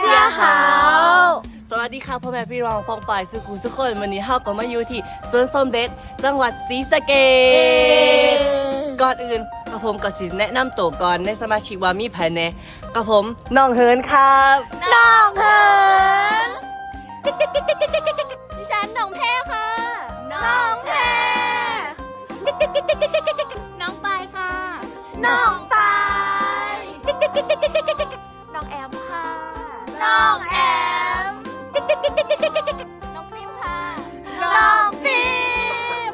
เจียหาวสวัสดีค่ะพ่อแม่พี่น้องปองป่ายสุขุมทุกคนวันนี้เฮาก็มาอยู่ที่สวนส้มเด็ด จังหวัดศรีสะเกษก่อนอื่นกระผมก็สิแนะนำตัวก่อนในสมาชิกว่ามีภายในกระผมน้องเฮิร์นครับน้องเหิงดิฉันน้องแพรค่ะ น้องแพ น้องฟิล์มค่ะน้องฟิล์ม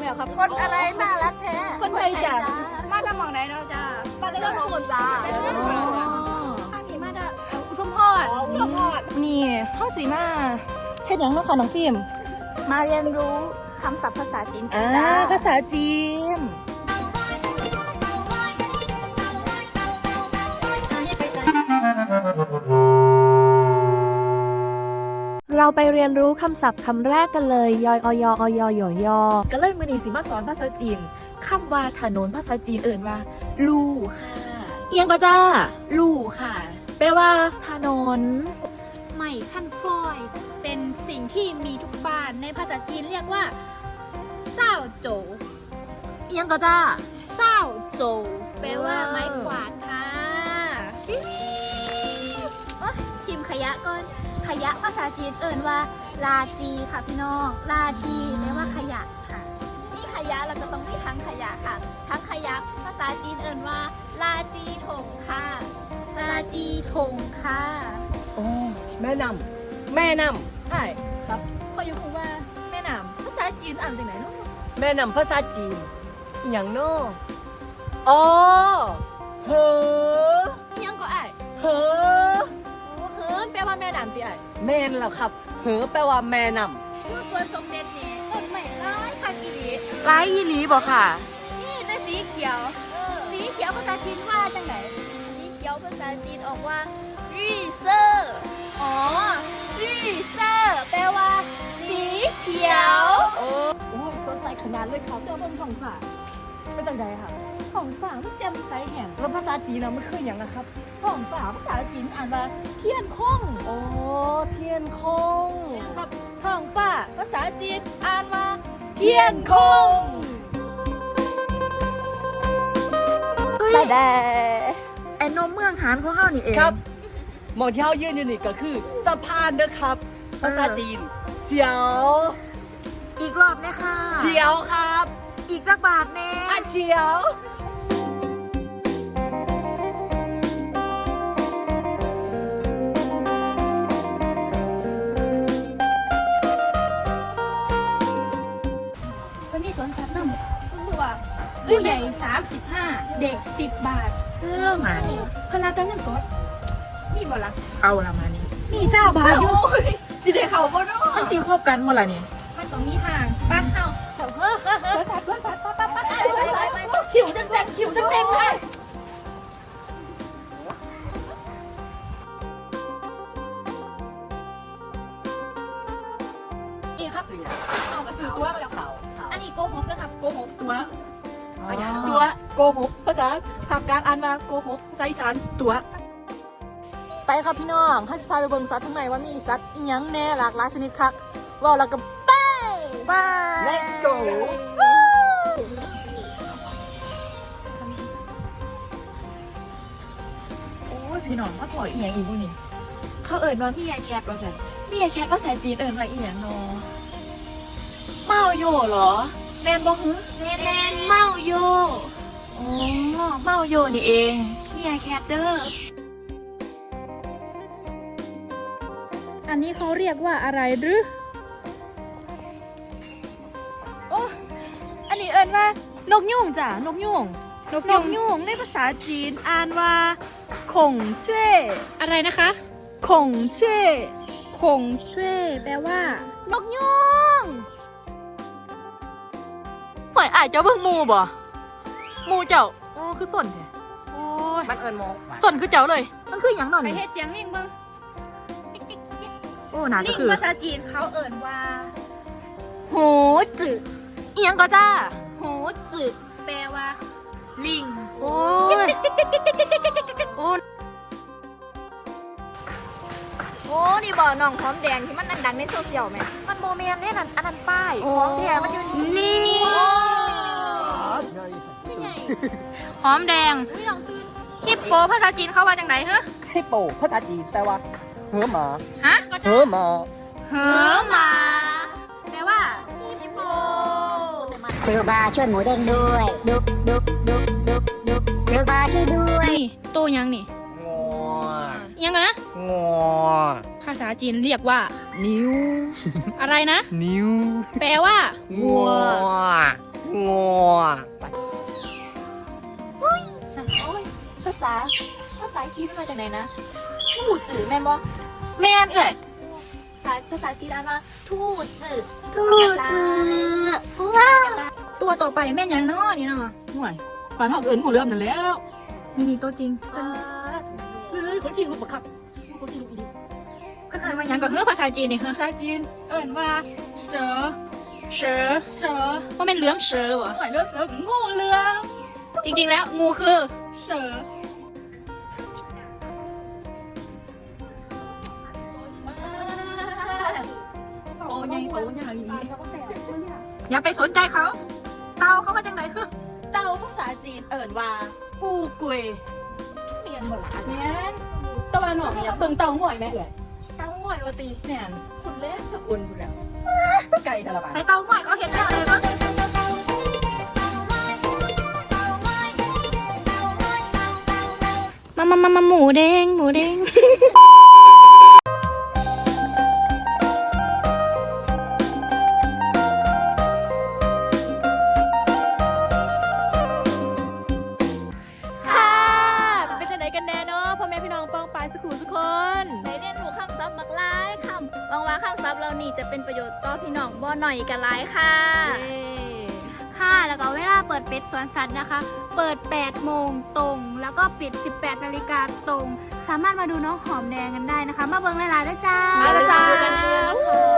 เนี่ยครับคนอะไรน่ารักแท้คนไทยจ้ะมาจากหมองไหนเนาะจ้ามาจากหมองจ้าอันนี้มาจากอุทุมพรนี่ห้องสีมาเฮ็ดหยังเนาะค่ะน้องฟิล์มมาเรียนรู้คำศัพท์ภาษาจีนกันอ่าจ้าภาษาจีน เราไปเรียนรู้คำศัพท์คำแรกกันเลยยอยอยอยอยอยอก็เลยมือนีสิมาสอนภาษาจีนคำว่าถนนภาษาจีนเอ่นว่า ลู่ค่ะ เอียงก็จ้า ลู่ค่ะ แปลว่า ถนน ไม่ขั้นฟอย เป็นสิ่งที่มีทุกบ้านในภาษาจีนเรียกว่าเศร้าโจเอียงก็จ้าเศร้าโจแปลว่าไม้กวาดค่ะโอ๊ยพิมขยะก่อน ขยะภาษาจีนเอ่นว่าลาจีค่ะพี่น้อง ลาจีแปลว่าขยะค่ะนี่ขยะเราก็ต้องมีทั้งขยะค่ะ ทั้งขยะภาษาจีนเอ่นว่า ลาจีถงค่ะ ลาจีถงค่ะโอ้แม่นำแม่นใช่ครับพออยู่คงว่าแม่น้ำภาษาจีนอ่านจากไหนเนาะำแม่นำภาษาจีนอหย่างเน้ออ๋อเฮอเอียงก็อ้ายเฮอโอ้เฮิน แปลว่าแม่น้ำสิอ้ายแม่นแล้วครับเฮอแปลว่าแม่นำอยู่สวนสมเด็จนี่ต้นไม้ร้ายค่ะกีดีไรอีหลีบอกค่ะ นี่แต่สีเขียว สีเขียวภาษาจีนว่าจังไหนสีเขียวภาษาจีนออกว่ารีเซอร์อ๋อรีเซอร์แปลว่า สีเขียวโอ้โอ้ยสนใจขนาดเลยครับเจ้าเบิ่งท้องฟ้า เป็นจังไดค่ะท้องฟ้ามันแจ่มใสแห่งแล้วภาษาจีนนะมันคืออย่างนะครับท้องฟ้าภาษาจีนอ่านว่าเทียนคงโอ้เทียนคงครับท้องฟ้าภาษาจีนอ่านว่าเทียนคงแต่แดไอ้นมเมืองหานของเฮานี่เองครับหมองที่เขายืนอยู่นี่ก็คือสะพานเด้อครับภาษาจีนเจียว อีกรอบเนี่ยค่ะเจียวครับ อีกจักบาทแน่อะเจียววันนี้สวนสัตว์น้ำคุณตัวผู้ใหญ่ 35 เด็ก 10 บาทเออมานี่พนักงานเงินสดมีบ่ละเอาละมานี่มีเศร้าบาทอยู่สิได้เขาบ่เนาะมันสิคบกันหมดละนี่มันต้องมีห่างบ้าน เฮ้อเฮ้อเฮ้อสัตว์สวนสัตว์ปั๊บปั๊บปั๊บปั๊บขิวจังแดงขิวจังแดงเลยนี่ครับเอามาซื้อตัวมาแล้วเขาอันนี้โกหกนะครับโกหกตัวตัวโกหกภาษาภาคกลางอ่านว่าโกหกภาษาอีสานตัวไปครับพี่น้องให้พาไปเบิ่งสัตว์ข้างในว่ามีสัตว์อีหยังแน่หลากหลายชนิดคักว่าแล้วก็ไป บาย Let's go โอ้ยพี่น้องมาถอยอีหยังอีกบ่นี่ เขาเอ่นว่าพี่ยายแคทว่าซั่นพี่ยายแคทภาษาจีนเอ่นว่าอีหยังเนาะเมาโยเหรอ แม่นบ่ฮึแมนเมาโยอ๋อเมาโยนี่เองพี่ยายแคทเด้อ อันนี้เขาเรียกว่าอะไรหรือ นนี้เอินว่านกยุงจ้ะนกยุงนกยุงในภาษาจีนอ่านว่าขงเช่วยอะไรนะคะขงเช่วยขงเช่วยแปลว่า นกยุงหอยอายเจ้าเบิ่งหมูบ่หมูเจ้าโอ้คือส่วนแท้โอ้ยมันเอิญโมกส่วนคือเจ้าเลย มันคือหยังหน่อยไปนี่เฮ็ดเสียงลิงเบิ้งกิ๊กกิ๊กกิ๊กโอ้น่าลิจะงคือภาษาจีนเขาเอินว่า โหจืดอีหยังก็จ้าโห จืดแปลว่า ลิง โอ้ยโอ้นี่บ่อน้องหอมแดงที่มันดังๆในโซเชียลไหมมันโมเมนต์เนี่ยนั่นอันนั้นป้ายโอ้ของแท้มันอยู่นี่นี่หอมแดงฮิปโปภาษาจีนเขาว่าจังไดฮะให้โปภาษาจีนแปลว่า เหือหมาฮะเหือหมาเหอหมา ครูบาช่วยหมูเด้งด้วยดุกดุกดุกดุกดุกครูบาช่วยด้วย นี่โตยังนี่งอยังกันนะ งอภาษาจีนเรียกว่า นิ้ว อะไรนะ นิ้วแปลว่า งองอภาษา ภาษาจีนมาจากไหนนะทู่จื่อแม่นบ่แม่นเอ่ยภาษาภาษาจีนอ่านว่าทู่จื่อทู่จือ ตัวต่อไปแม่นยังน้อนี่เนาะห่วยปานเฮาเอิ้นหมู่เริ่มนั่นแล้วนี่นี่ตัวจริงเฮ้ยคนที่รู้บ่ครับคนที่รู้อีเพิ่นเอิ้นว่าหยังก็คือภาษาจีนนี่คือภาษาจีน เอิ้นว่าเสือเสือเสือว่าเป็นเหลือมเสือวะหวยเลือดเสืองูเหลือมจริงๆแล้วงูคือเสือโตใหญ่โตใหญ่อย่าไปสนใจเขา เตาเขามาจากไหนคือเต่าภาษาจีนเอิ้นว่า ปูกุยเมียนบ่ล่ะแม่นตะวันออกเนี่ยเบิ่งเต่าง่อยแม่เอ้ยเต่าง่อยว่าติแม่นคุณเล่นสกุลพุ่นแล้วไก่ทะละบาดใส่เตาง่อยเขาเห็นแล้วเลยมั้งมามามามาหมูแดงหมูแดงำหวังว่าคำศัพท์เหล่านี้จะเป็นประโยชน์ต่อพี่น้องบ่หน่อยกันหลายค่ะ ค่ะ แล้วก็เวลาเปิดเป็ดสวนสัตว์นะคะ เปิด 8 โมงตรง แล้วก็ปิด 18 นาฬิกาตรง สามารถมาดูน้องหอมแดงกันได้นะคะ มาเบิ่งหลายๆด้วยจ้ามาเลยจ้ามา